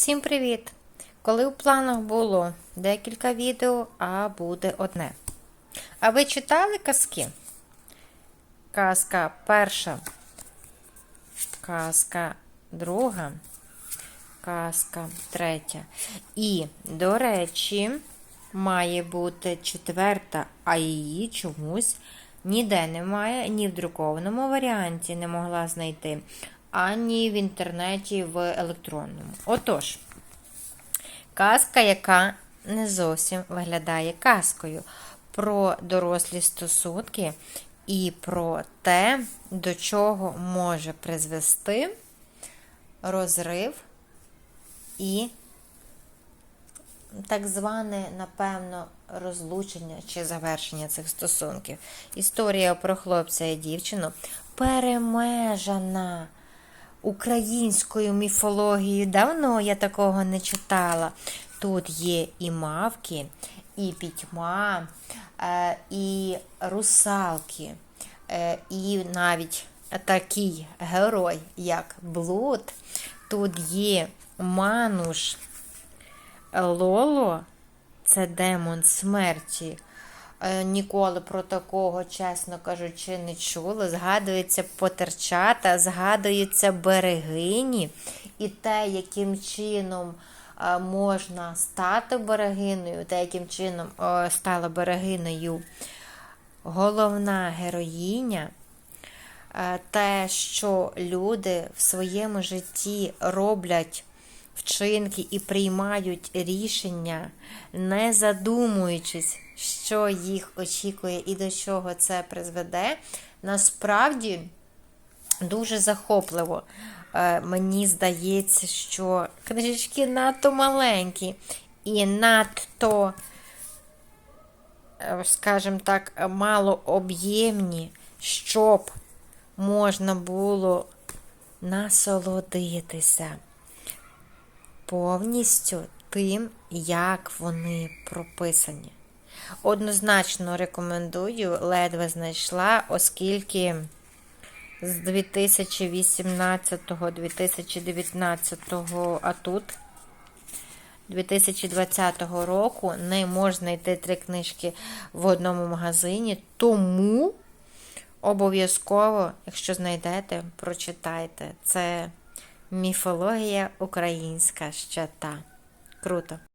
Всім привіт! Коли у планах було декілька відео, а буде одне. А ви читали казки? Казка перша, казка друга, казка третя. І, до речі, має бути четверта, а її чомусь ніде немає, ні в друкованому варіанті не могла знайти, ані в інтернеті в електронному. Отож, казка, яка не зовсім виглядає казкою, про дорослі стосунки і про те, до чого може призвести розрив і так зване, напевно, розлучення чи завершення цих стосунків. Історія про хлопця і дівчину перемежана українською міфологією. Давно я такого не читала. Тут є і мавки, і пітьма, е, і русалки, е, і навіть такий герой, як Блуд. Тут є Мануш Лоло, це демон смерті. Е, Ніколи про такого, чесно кажучи, не чула. Згадується потерчата, згадуються берегині і те, яким чином е, можна стати берегиною, те, яким чином е, стала берегиною головна героїня. Те, що люди в своєму житті роблять вчинки і приймають рішення, не задумуючись, що їх очікує і до чого це призведе, насправді дуже захопливо. Е, Мені здається, що книжечки надто маленькі і надто, е, скажімо так, малооб'ємні, щоб можна було насолодитися повністю тим, як вони прописані. Однозначно рекомендую, ледве знайшла, оскільки з 2018-2019, а тут 2020 року не можна знайти три книжки в одному магазині, тому обов'язково, якщо знайдете, прочитайте. Це міфологія українська ще та. Круто.